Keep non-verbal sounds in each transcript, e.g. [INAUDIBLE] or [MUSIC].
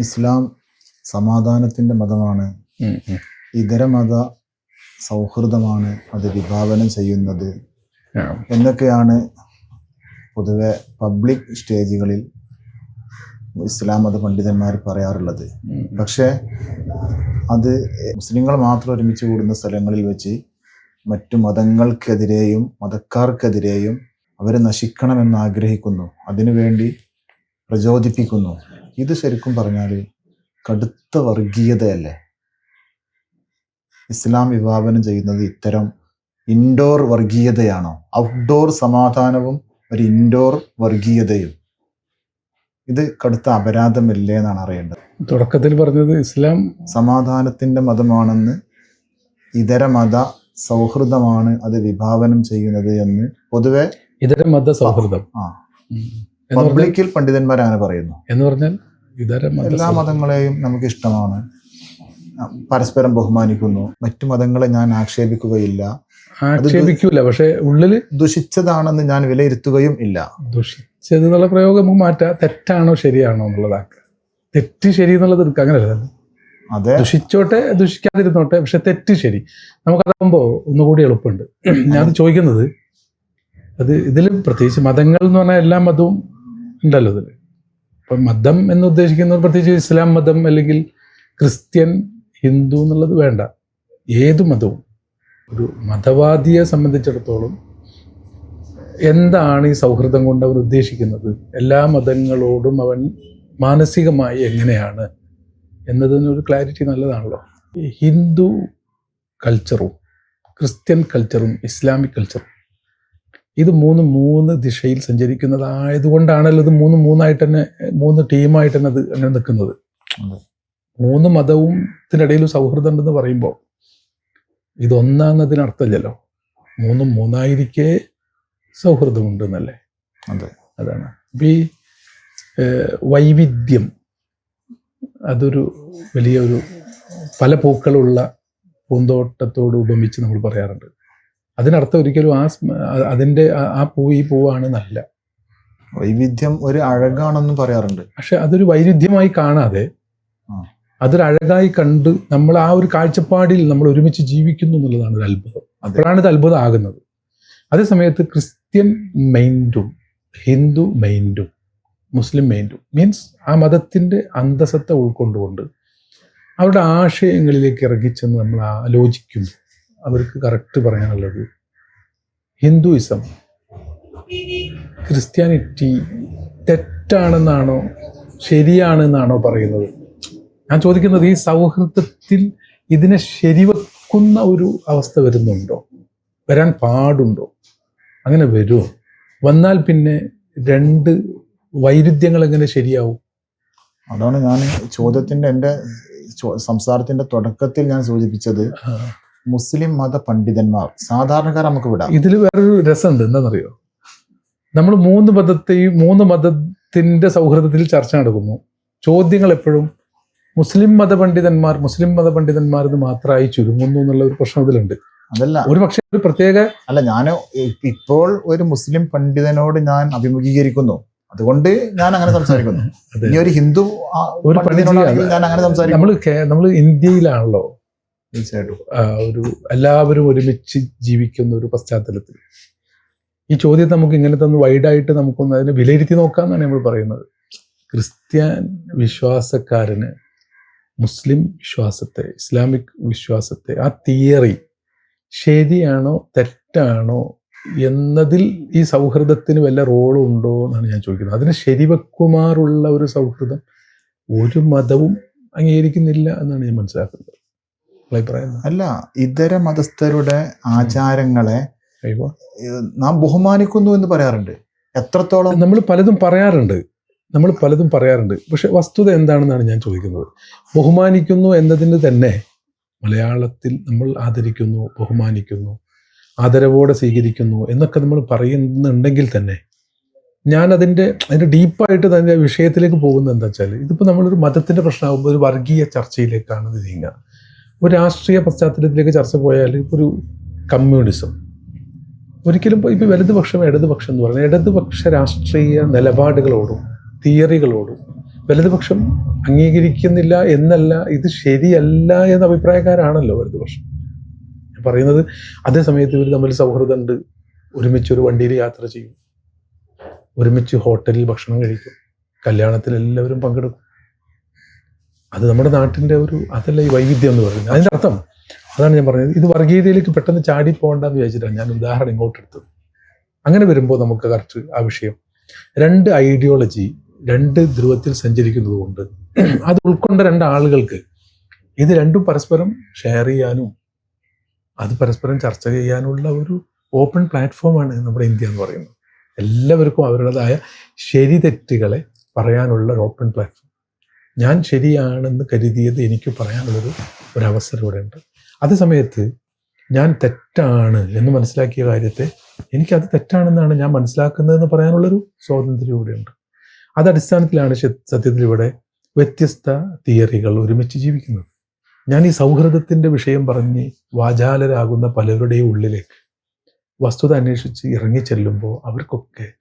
ഇസ്ലാം സമാധാനത്തിന്റെ മതമാണ്. ഇതര മത സൗഹൃദമാണ് അത് വിഭാവനം ചെയ്യുന്നത്. എന്നൊക്കെയാണ് പൊതുവെ പബ്ലിക് സ്റ്റേജുകളിൽ ഇസ്ലാം മത പണ്ഡിതന്മാർ പറയാറുള്ളത്. പക്ഷേ അത് മുസ്ലിങ്ങൾ മാത്രം ഒരുമിച്ച് കൂടുന്ന സ്ഥലങ്ങളിൽ വെച്ച് മറ്റു മതങ്ങൾക്കെതിരെയും മതക്കാർക്കെതിരെയും അവരെ നശിക്കണമെന്ന് ആഗ്രഹിക്കുന്നു. അതിനുവേണ്ടി പ്രചോദിപ്പിക്കുന്നു. ഇത് ശരിക്കും പറഞ്ഞാൽ കടുത്ത വർഗീയതയല്ലേ? ഇസ്ലാം വിഭാവനം ചെയ്യുന്നത് ഇത്തരം ഇൻഡോർ വർഗീയതയാണോ? ഔട്ട്ഡോർ സമാധാനവും ഒരു ഇൻഡോർ വർഗീയതയും. ഇത് കടുത്ത അപരാധമല്ലേ എന്നാണ് അറിയേണ്ടത്. തുടക്കത്തിൽ പറഞ്ഞത് ഇസ്ലാം സമാധാനത്തിന്റെ മതമാണെന്ന് ഇതര മത സൗഹൃദമാണ് അത് വിഭാവനം ചെയ്യുന്നത് എന്ന് പൊതുവെ ഇതര മത സൗഹൃദം. ആ. പബ്ലിക്കിൽ പണ്ഡിതന്മാർ അങ്ങനെ പറയുന്നു. എന്ന് പറഞ്ഞാൽ ഇതര എല്ലാ മതങ്ങളെയും നമുക്ക് ഇഷ്ടമാണ് പരസ്പരം ബഹുമാനിക്കുന്നു. മറ്റു മതങ്ങളെ ഞാൻ ആക്ഷേപിക്കുകയില്ല. ആക്ഷേപിക്കൂല പക്ഷെ ഉള്ളിൽ ദുഷിച്ചതാണെന്ന് ഞാൻ വിലയിരുത്തുകയും ഇല്ല. ദുഷിച്ചത് എന്നുള്ള പ്രയോഗം നമുക്ക് മാറ്റാം. തെറ്റാണോ ശരിയാണോ എന്നുള്ളതാക്കുക തെറ്റ് ശരി എന്നുള്ളത് എടുക്കുക അങ്ങനെയല്ല അതെ. ദുഷിച്ചോട്ടെ ദുഷിക്കാതിരുന്നോട്ടെ പക്ഷെ തെറ്റ് ശരി. നമുക്കതാകുമ്പോൾ ഒന്നുകൂടി എളുപ്പമുണ്ട്. ഞാൻ ചോദിക്കുന്നത് അത് ഇതിൽ പ്രത്യേകിച്ച് മതങ്ങൾ എന്ന് പറഞ്ഞാൽ എല്ലാ മതവും ഉണ്ടല്ലോ ഇതിൽ അപ്പം മതം എന്ന് ഉദ്ദേശിക്കുന്നവർ പ്രത്യേകിച്ച് ഇസ്ലാം മതം അല്ലെങ്കിൽ ക്രിസ്ത്യൻ ഹിന്ദു എന്നുള്ളത് വേണ്ട. ഏത് മതവും. ഒരു മതവാദിയെ സംബന്ധിച്ചിടത്തോളം എന്താണ് ഈ സൗഹൃദം കൊണ്ട് അവർ ഉദ്ദേശിക്കുന്നത്? എല്ലാ മതങ്ങളോടും അവൻ മാനസികമായി എങ്ങനെയാണ് എന്നതിനൊരു ക്ലാരിറ്റി നല്ലതാണല്ലോ. ഹിന്ദു കൾച്ചറും ക്രിസ്ത്യൻ കൾച്ചറും ഇസ്ലാമിക് കൾച്ചറും ഇത് മൂന്ന് മൂന്ന് ദിശയിൽ സഞ്ചരിക്കുന്നതായതുകൊണ്ടാണല്ലോ ഇത് മൂന്ന് മൂന്നായിട്ട് തന്നെ മൂന്ന് ടീമായിട്ട് തന്നെ അത് അങ്ങനെ നിൽക്കുന്നത്. മൂന്ന് മതവും ഇതിനിടയിൽ സൗഹൃദം ഉണ്ടെന്ന് പറയുമ്പോൾ ഇതൊന്നാന്നതിനർത്ഥമല്ലോ മൂന്നും മൂന്നായിരിക്കെ സൗഹൃദമുണ്ട് എന്നല്ലേ അതെ. അതാണ്. അപ്പൊ ഈ വൈവിധ്യം അതൊരു വലിയൊരു പല പൂക്കളുള്ള പൂന്തോട്ടത്തോട് ഉപമിച്ച് നമ്മൾ പറയാറുണ്ട്. അതിനർത്ഥം ഒരിക്കലും ആ അതിന്റെ അതിന്റെ ആ- പൂ ഈ പൂവാണ് നല്ല. വൈവിധ്യം ഒരു അഴകാണെന്ന് പറയാറുണ്ട്. പക്ഷെ അതൊരു വൈരുദ്ധ്യമായി കാണാതെ. അതൊരു അഴകായി കണ്ട് നമ്മൾ ആ ഒരു കാഴ്ചപ്പാടിൽ നമ്മൾ ഒരുമിച്ച് ജീവിക്കുന്നു എന്നുള്ളതാണ് ഒരു അത്ഭുതം. അതെ. അപ്പോഴാണ് ഇത് അത്ഭുതം ആകുന്നത് അതേസമയത്ത് ക്രിസ്ത്യൻ മൈൻഡും ഹിന്ദു മൈൻഡും മുസ്ലിം മൈൻഡും മീൻസ് ആ മതത്തിന്റെ അന്തസത്തെ ഉൾക്കൊണ്ടുകൊണ്ട് അവരുടെ ആശയങ്ങളിലേക്ക് ഇറങ്ങിച്ചെന്ന് നമ്മൾ ആലോചിക്കുമ്പോൾ അവർക്ക് കറക്റ്റ് പറയാനുള്ളത്. ഹിന്ദുയിസം ക്രിസ്ത്യാനിറ്റി തെറ്റാണെന്നാണോ ശരിയാണെന്നാണോ പറയുന്നത്? ഞാൻ ചോദിക്കുന്നത് ഈ സൗഹൃദത്തിൽ ഇതിനെ ശരിവെക്കുന്ന ഒരു അവസ്ഥ വരുന്നുണ്ടോ? വരാൻ പാടുണ്ടോ? അങ്ങനെ വരുമോ വന്നാൽ പിന്നെ രണ്ട് വൈരുദ്ധ്യങ്ങൾ എങ്ങനെ ശരിയാവും? അതാണ് ഞാൻ ചോദ്യത്തിന്റെ എന്റെ സംസാരത്തിന്റെ സംസാരത്തിന്റെ തുടക്കത്തിൽ ഞാൻ സൂചിപ്പിച്ചത്. മുസ്ലിം മത പണ്ഡിതന്മാർ. സാധാരണക്കാർ നമുക്ക് വിടാം. ഇതിൽ വേറൊരു രസമുണ്ട്. എന്താണെന്നറിയോ? നമ്മൾ മൂന്ന് മതത്തെയും മൂന്ന് മതത്തിന്റെ സൗഹൃദത്തിൽ ചർച്ച നടക്കുന്നു. ചോദ്യങ്ങൾ എപ്പോഴും മുസ്ലിം മത പണ്ഡിതന്മാർ മുസ്ലിം മത പണ്ഡിതന്മാർ എന്ന് മാത്രമായി ചുരുങ്ങുന്നു എന്നുള്ള ഒരു പ്രശ്നം ഇതിലുണ്ട് അതല്ല. ഒരു പക്ഷേ ഒരു പ്രത്യേക അല്ല ഞാൻ ഇപ്പോൾ ഒരു മുസ്ലിം പണ്ഡിതനോട് ഞാൻ അഭിമുഖീകരിക്കുന്നു. അതുകൊണ്ട് ഞാൻ അങ്ങനെ സംസാരിക്കുന്നു. [LAUGHS] ഇനി ഒരു ഹിന്ദു ഒരു പണ്ഡിതനോട് ഞാൻ അങ്ങനെ സംസാരിക്കുന്നു നമ്മൾ നമ്മൾ ഇന്ത്യയിലാണല്ലോ. തീർച്ചയായിട്ടും. ഒരു എല്ലാവരും ഒരുമിച്ച് ജീവിക്കുന്ന ഒരു പശ്ചാത്തലത്തിൽ. ഈ ചോദ്യം നമുക്ക് ഇങ്ങനത്തെ ഒന്ന് വൈഡായിട്ട് നമുക്കൊന്ന് അതിനെ വിലയിരുത്തി നോക്കാമെന്നാണ് നമ്മൾ പറയുന്നത്. ക്രിസ്ത്യൻ വിശ്വാസക്കാരന് മുസ്ലിം വിശ്വാസത്തെ ഇസ്ലാമിക് വിശ്വാസത്തെ ആ തിയറി ശരിയാണോ തെറ്റാണോ എന്നതിൽ ഈ സൗഹൃദത്തിന് വല്ല റോളും ഉണ്ടോ എന്നാണ് ഞാൻ ചോദിക്കുന്നത്. അതിന് ശരിവെക്കുമാറുള്ള ഒരു സൗഹൃദം ഒരു മതവും അംഗീകരിക്കുന്നില്ല എന്നാണ് ഞാൻ മനസ്സിലാക്കുന്നത്. അല്ല ഇതര മതസ്ഥരുടെ ആചാരങ്ങളെ നാം ബഹുമാനിക്കുന്നു എന്ന് പറയാറുണ്ട്. എത്രത്തോളം നമ്മൾ പലതും പറയാറുണ്ട്. നമ്മൾ പലതും പറയാറുണ്ട്. പക്ഷെ വസ്തുത എന്താണെന്നാണ് ഞാൻ ചോദിക്കുന്നത്. ബഹുമാനിക്കുന്നു എന്നതിന് തന്നെ മലയാളത്തിൽ നമ്മൾ ആദരിക്കുന്നു ബഹുമാനിക്കുന്നു ആദരവോടെ സ്വീകരിക്കുന്നു എന്നൊക്കെ നമ്മൾ പറയുന്നുണ്ടെങ്കിൽ തന്നെ ഞാൻ അതിന്റെ അതിന്റെ ഡീപ്പായിട്ട് തന്നെ വിഷയത്തിലേക്ക് പോകുന്നത് എന്താ വെച്ചാൽ ഇതിപ്പോൾ നമ്മളൊരു മതത്തിന്റെ പ്രശ്നമാകുമ്പോൾ ഒരു വർഗീയ ചർച്ചയിലേക്കാണ് ഇത് നീങ്ങുക. ഒരു രാഷ്ട്രീയ പശ്ചാത്തലത്തിലേക്ക് ചർച്ച പോയാൽ ഒരു കമ്മ്യൂണിസം. ഒരിക്കലും ഇപ്പോൾ വലതുപക്ഷം ഇടതുപക്ഷം എന്ന് പറയുന്നത് ഇടതുപക്ഷ രാഷ്ട്രീയ നിലപാടുകളോടും തിയറികളോടും വലതുപക്ഷം അംഗീകരിക്കുന്നില്ല എന്നല്ല ഇത് ശരിയല്ല എന്ന അഭിപ്രായക്കാരാണല്ലോ വലതുപക്ഷം. ഞാൻ പറയുന്നത് അതേ സമയത്ത് ഇവർ തമ്മിൽ സൗഹൃദമുണ്ട് ഒരുമിച്ച് ഒരു വണ്ടിയിൽ യാത്ര ചെയ്യും ഒരുമിച്ച് ഹോട്ടലിൽ ഭക്ഷണം കഴിക്കും കല്യാണത്തിൽ എല്ലാവരും പങ്കെടുക്കും. അത് നമ്മുടെ നാട്ടിന്റെ ഒരു അതല്ല ഈ വൈവിധ്യം എന്ന് പറയുന്നത്. അതിന്റെ അർത്ഥം അതാണ് ഞാൻ പറഞ്ഞത്. ഇത് വർഗീയതയിലേക്ക് പെട്ടെന്ന് ചാടി പോകണ്ടെന്ന് വിചാരിച്ചിട്ടാണ് ഞാൻ ഉദാഹരണം ഇങ്ങോട്ട് എടുത്തത് അങ്ങനെ വരുമ്പോൾ നമുക്ക് കറക്റ്റ് ആ വിഷയം. രണ്ട് ഐഡിയോളജി രണ്ട് ധ്രുവത്തിൽ സഞ്ചരിക്കുന്നത് കൊണ്ട് അത് ഉൾക്കൊണ്ട രണ്ട് ആളുകൾക്ക് ഇത് രണ്ടും പരസ്പരം ഷെയർ ചെയ്യാനും അത് പരസ്പരം ചർച്ച ചെയ്യാനുള്ള ഒരു ഓപ്പൺ പ്ലാറ്റ്ഫോമാണ് നമ്മുടെ ഇന്ത്യ എന്ന് പറയുന്നത്. എല്ലാവർക്കും അവരുടേതായ ശരി തെറ്റുകളെ പറയാനുള്ള ഒരു ഓപ്പൺ പ്ലാറ്റ്ഫോം ഞാൻ ശരിയാണെന്ന് കരുതിയത് എനിക്ക് പറയാനുള്ളൊരു ഒരു ഇവിടെ ഉണ്ട് അതേ സമയത്ത് ഞാൻ തെറ്റാണ് എന്ന് മനസ്സിലാക്കിയ കാര്യത്തെ എനിക്കത് തെറ്റാണെന്നാണ് ഞാൻ മനസ്സിലാക്കുന്നതെന്ന് പറയാനുള്ളൊരു സ്വാതന്ത്ര്യം ഇവിടെയുണ്ട്. അത് അടിസ്ഥാനത്തിലാണ് ശ- സത്യത്തിൽ ഇവിടെ വ്യത്യസ്ത തിയറികൾ ഒരുമിച്ച് ജീവിക്കുന്നത്. ഞാൻ ഈ സൗഹൃദത്തിന്റെ വിഷയം പറഞ്ഞ് വാചാലരാകുന്ന പലരുടെയും ഉള്ളിലേക്ക് വസ്തുത അന്വേഷിച്ച് ഇറങ്ങിച്ചെല്ലുമ്പോൾ അവർക്കൊക്കെ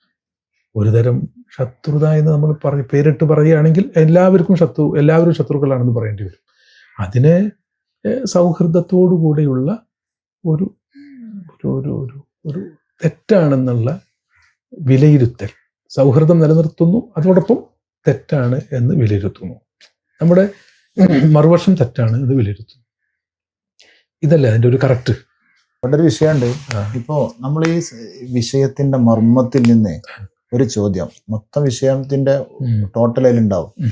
ഒരുതരം ശത്രുത എന്ന് നമ്മൾ പറഞ്ഞ് പേരിട്ട് പറയുകയാണെങ്കിൽ എല്ലാവർക്കും ശത്രു എല്ലാവരും ശത്രുക്കളാണെന്ന് പറയേണ്ടി വരും. അതിനെ സൗഹൃദത്തോടു കൂടെയുള്ള ഒരു ഒരു ഒരു ഒരു ഒരു തെറ്റാണെന്നുള്ള വിലയിരുത്തൽ. സൗഹൃദം നിലനിർത്തുന്നു അതോടൊപ്പം തെറ്റാണ് എന്ന് വിലയിരുത്തുന്നു. നമ്മുടെ മറുവശം തെറ്റാണ് എന്ന് വിലയിരുത്തുന്നു. ഇതല്ലേ അതിന്റെ ഒരു കറക്റ്റ്? വളരെ വിഷയമുണ്ട്. ഇപ്പോൾ ഇപ്പോ നമ്മൾ ഈ വിഷയത്തിന്റെ വിഷയത്തിന്റെ മർമ്മത്തിൽ നിന്ന് ഒരു ചോദ്യം. മൊത്തം വിഷയത്തിന്റെ ടോട്ടൽ അതിലുണ്ടാവും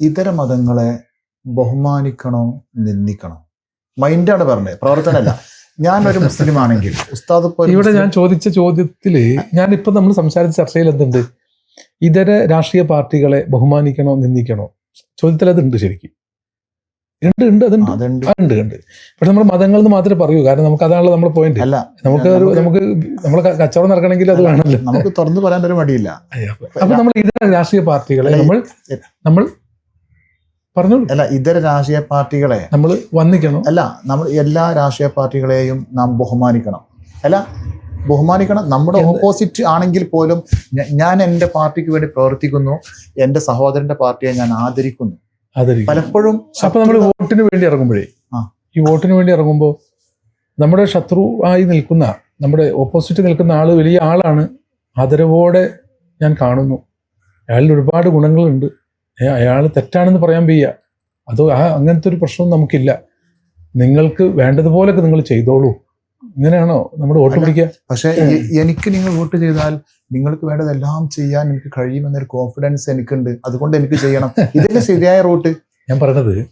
ഇതര മതങ്ങളെ ബഹുമാനിക്കണോ നിന്ദിക്കണോ? മൈൻഡാണ് പറഞ്ഞത്. പ്രവർത്തനമല്ല. ഞാൻ ഒരു മുസ്ലിം ആണെങ്കിൽ ഉസ്താദ് ഇവിടെ ഞാൻ ചോദിച്ച ചോദ്യത്തിൽ ഞാനിപ്പോ നമ്മൾ സംസാരിച്ച ചർച്ചയിൽ എന്തുണ്ട്? ഇതര രാഷ്ട്രീയ പാർട്ടികളെ ബഹുമാനിക്കണോ നിന്ദിക്കണോ? ചോദ്യത്തിൽ അതുണ്ട് ശരിക്കും. ഉണ്ട് ഉണ്ട് അതുണ്ട്. ഉണ്ട് ഉണ്ട്. പക്ഷെ നമ്മൾ മതങ്ങൾ എന്ന് മാത്രമേ പറയൂ. കാരണം നമുക്ക് അതാണല്ലോ നമ്മുടെ പോയിന്റ് അല്ല നമുക്ക് ഒരു നമുക്ക് നമ്മൾ കച്ചവടം നടക്കണമെങ്കിൽ അത് വേണമല്ലോ. നമുക്ക് തുറന്നു പറയാൻ ഒരു മടിയില്ല. അപ്പൊ നമ്മൾ ഇതര രാഷ്ട്രീയ പാർട്ടികളെ നമ്മൾ നമ്മൾ പറഞ്ഞോളൂ. അല്ല ഇതര രാഷ്ട്രീയ പാർട്ടികളെ നമ്മൾ വന്നിക്കണം അല്ല നമ്മൾ എല്ലാ രാഷ്ട്രീയ പാർട്ടികളെയും നാം ബഹുമാനിക്കണം. അല്ല ബഹുമാനിക്കണം. നമ്മുടെ ഓപ്പോസിറ്റ് ആണെങ്കിൽ പോലും ഞാൻ എന്റെ പാർട്ടിക്ക് വേണ്ടി പ്രവർത്തിക്കുന്നു. എന്റെ സഹോദരന്റെ പാർട്ടിയെ ഞാൻ ആദരിക്കുന്നു. പലപ്പോഴും അപ്പൊ നമ്മൾ വോട്ടിന് വേണ്ടി ഇറങ്ങുമ്പോഴേ ഈ വോട്ടിന് വേണ്ടി ഇറങ്ങുമ്പോൾ നമ്മുടെ ശത്രു ആയി നിൽക്കുന്ന നമ്മുടെ ഓപ്പോസിറ്റ് നിൽക്കുന്ന ആൾ വലിയ ആളാണ്. ആദരവോടെ ഞാൻ കാണുന്നു. അയാളിൽ ഒരുപാട് ഗുണങ്ങളുണ്ട്. അയാൾ തെറ്റാണെന്ന് പറയാൻ വയ്യ. അത് ആ അങ്ങനത്തെ ഒരു പ്രശ്നവും നമുക്കില്ല. നിങ്ങൾക്ക് വേണ്ടതുപോലൊക്കെ നിങ്ങൾ ചെയ്തോളൂ. ഇങ്ങനെയാണോ നമ്മൾ വോട്ട്. പിടിക്കുക? പക്ഷേ എനിക്ക് നിങ്ങൾ വോട്ട് ചെയ്താൽ നിങ്ങൾക്ക് വേണ്ടതെല്ലാം ചെയ്യാൻ എനിക്ക് കഴിയുമെന്നൊരു കോൺഫിഡൻസ് എനിക്കുണ്ട്. അതുകൊണ്ട് എനിക്ക് ചെയ്യണം. ഇതിന്റെ ശരിയായ റൂട്ട്. ഞാൻ പറഞ്ഞത്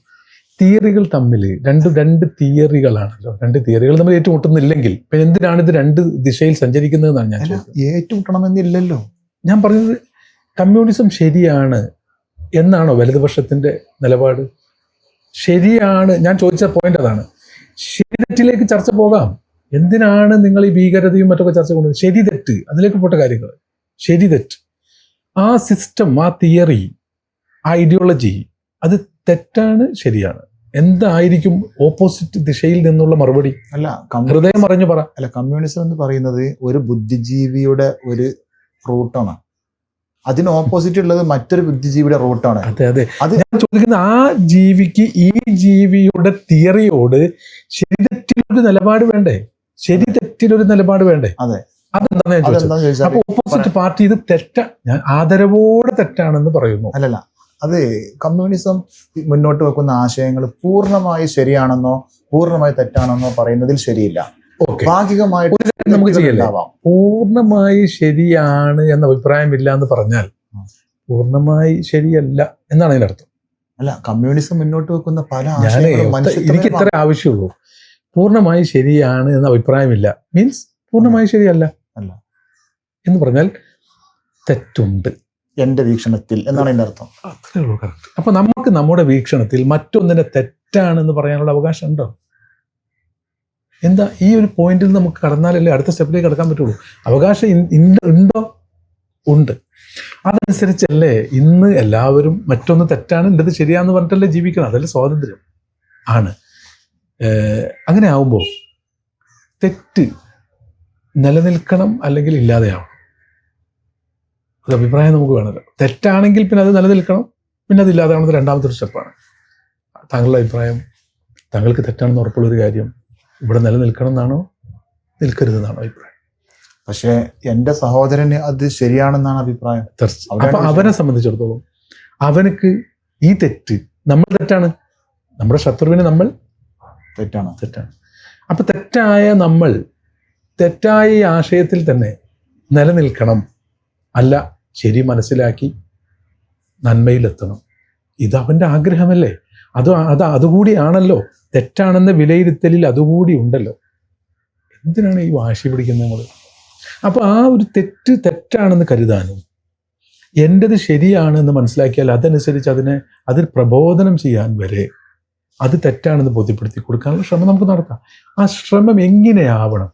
തിയറികൾ തമ്മിൽ രണ്ട് രണ്ട് തിയറികളാണല്ലോ. രണ്ട് തിയറികൾ തമ്മിൽ ഏറ്റുമുട്ടുന്നില്ലെങ്കിൽ പിന്നെ എന്തിനാണ് ഇത് രണ്ട് ദിശയിൽ സഞ്ചരിക്കുന്നതെന്നാണ് ഞാൻ ഏറ്റുമുട്ടണമെന്നില്ലല്ലോ. ഞാൻ പറഞ്ഞത് കമ്മ്യൂണിസം ശരിയാണ് എന്നാണോ വലതുപക്ഷത്തിന്റെ നിലപാട്? ശരിയാണ് ഞാൻ ചോദിച്ച പോയിന്റ് അതാണ്. ശരി തെറ്റിലേക്ക് ചർച്ച പോകാം. എന്തിനാണ് നിങ്ങൾ ഈ ഭീകരതയും മറ്റൊക്കെ ചർച്ച കൊണ്ടുവരുന്നത് ശരി തെറ്റ്. അതിലേക്ക് പോട്ട കാര്യങ്ങൾ. ശരി തെറ്റ്. ആ സിസ്റ്റം ആ തിയറി ആ ഐഡിയോളജി അത് തെറ്റാണ് ശരിയാണ്. എന്തായിരിക്കും ഓപ്പോസിറ്റ് ദിശയിൽ നിന്നുള്ള മറുപടി? അല്ല ഹൃദയം അറിഞ്ഞു പറ. അല്ല കമ്മ്യൂണിസം എന്ന് പറയുന്നത് ഒരു ബുദ്ധിജീവിയുടെ ഒരു റൂട്ടാണ്. അതിന് ഓപ്പോസിറ്റ് ഉള്ളത് മറ്റൊരു ബുദ്ധിജീവിയുടെ റൂട്ടാണ്. അതെ അതെ. അത് ഞാൻ ചോദിക്കുന്ന ആ ജീവിക്ക് ഈ ജീവിയുടെ തിയറിയോട് ശരി തെറ്റിലൊരു നിലപാട് വേണ്ടേ? ശരി തെറ്റിലൊരു നിലപാട് വേണ്ടേ? അതെ. അതെന്താണെന്ന് ഞാൻ ചോദിച്ചത്? അപ്പൊ ഓപ്പോസിറ്റ് പാർട്ടി ഇത് തെറ്റ. ഞാൻ ആദരവോടെ തെറ്റാണെന്ന് പറയുന്നു. അല്ലല്ല അത് കമ്മ്യൂണിസം മുന്നോട്ട് വെക്കുന്ന ആശയങ്ങൾ പൂർണമായി ശരിയാണെന്നോ പൂർണമായി തെറ്റാണെന്നോ പറയുന്നതിൽ ശരിയില്ല. ഭാഗികമായിട്ട് നമുക്ക് ചെയ്യാം പൂർണമായി ശരിയാണ് എന്ന അഭിപ്രായമില്ല എന്ന് പറഞ്ഞാൽ പൂർണമായി ശരിയല്ല എന്നാണ് അതിന്റെ അർത്ഥം അല്ല കമ്മ്യൂണിസം മുന്നോട്ട് വെക്കുന്ന പല ആശയങ്ങളും എനിക്ക് ഇത്ര ആവശ്യമുള്ളൂ. പൂർണമായി ശരിയാണ് എന്ന അഭിപ്രായമില്ല. മീൻസ് പൂർണമായി ശരിയല്ല. അല്ല. എന്ന് പറഞ്ഞാൽ തെറ്റുണ്ട്. എന്റെ വീക്ഷണത്തിൽ എന്നാണ് എന്റെ അർത്ഥം? അത്രേ ഉള്ളൂ കറക്റ്റ് അപ്പൊ നമുക്ക് നമ്മുടെ വീക്ഷണത്തിൽ മറ്റൊന്നിനെ തെറ്റാണെന്ന് പറയാനുള്ള അവകാശം ഉണ്ടോ എന്താ ഈ ഒരു പോയിന്റിൽ നമുക്ക് കടന്നാലല്ലേ അടുത്ത സ്റ്റെപ്പിലേക്ക് കടക്കാൻ പറ്റുള്ളൂ? അവകാശം ഉണ്ടോ? ഉണ്ട്. അതനുസരിച്ചല്ലേ ഇന്ന് എല്ലാവരും മറ്റൊന്ന് തെറ്റാണ് എന്റെ ശരിയാന്ന് പറഞ്ഞിട്ടല്ലേ ജീവിക്കണം? അതല്ലേ സ്വാതന്ത്ര്യം. ആണ്. അങ്ങനെ ആവുമ്പോൾ തെറ്റ് നിലനിൽക്കണം അല്ലെങ്കിൽ ഇല്ലാതെയാവണം. ഒരു അഭിപ്രായം നമുക്ക് വേണമല്ലോ. തെറ്റാണെങ്കിൽ പിന്നെ അത് നിലനിൽക്കണം പിന്നെ അത് അതില്ലാതാവുന്നത് രണ്ടാമത്തെ ഒരു സ്റ്റെപ്പാണ്. താങ്കളുടെ അഭിപ്രായം താങ്കൾക്ക് തെറ്റാണെന്ന് ഉറപ്പുള്ളൊരു കാര്യം ഇവിടെ നിലനിൽക്കണം എന്നാണോ നിൽക്കരുതെന്നാണോ അഭിപ്രായം? പക്ഷേ എന്റെ സഹോദരന് അത് ശരിയാണെന്നാണ് അഭിപ്രായം. അപ്പൊ. അവനെ സംബന്ധിച്ചിടത്തോളം അവനക്ക് ഈ തെറ്റ് നമ്മൾ തെറ്റാണ്. നമ്മുടെ ശത്രുവിനെ നമ്മൾ തെറ്റാണ്? തെറ്റാണ്. അപ്പൊ തെറ്റായ നമ്മൾ തെറ്റായ ഈ ആശയത്തിൽ തന്നെ നിലനിൽക്കണം. അല്ല ശരി മനസ്സിലാക്കി നന്മയിലെത്തണം. ഇത് അവന്റെ ആഗ്രഹമല്ലേ? അത് അത് അതുകൂടിയാണല്ലോ. തെറ്റാണെന്ന വിലയിരുത്തലിൽ അതുകൂടി ഉണ്ടല്ലോ. എന്തിനാണ് ഈ വാശി പിടിക്കുന്നത് നമ്മൾ അപ്പൊ ആ ഒരു തെറ്റ് തെറ്റാണെന്ന് കരുതാനും എന്റെത് ശരിയാണെന്ന് മനസ്സിലാക്കിയാൽ അതനുസരിച്ച് അതിനെ അതിൽ പ്രബോധനം ചെയ്യാൻ വരെ അത് തെറ്റാണെന്ന് ബോധ്യപ്പെടുത്തി കൊടുക്കാനുള്ള ശ്രമം നമുക്ക് നടത്താം. ആ ശ്രമം എങ്ങനെയാവണം?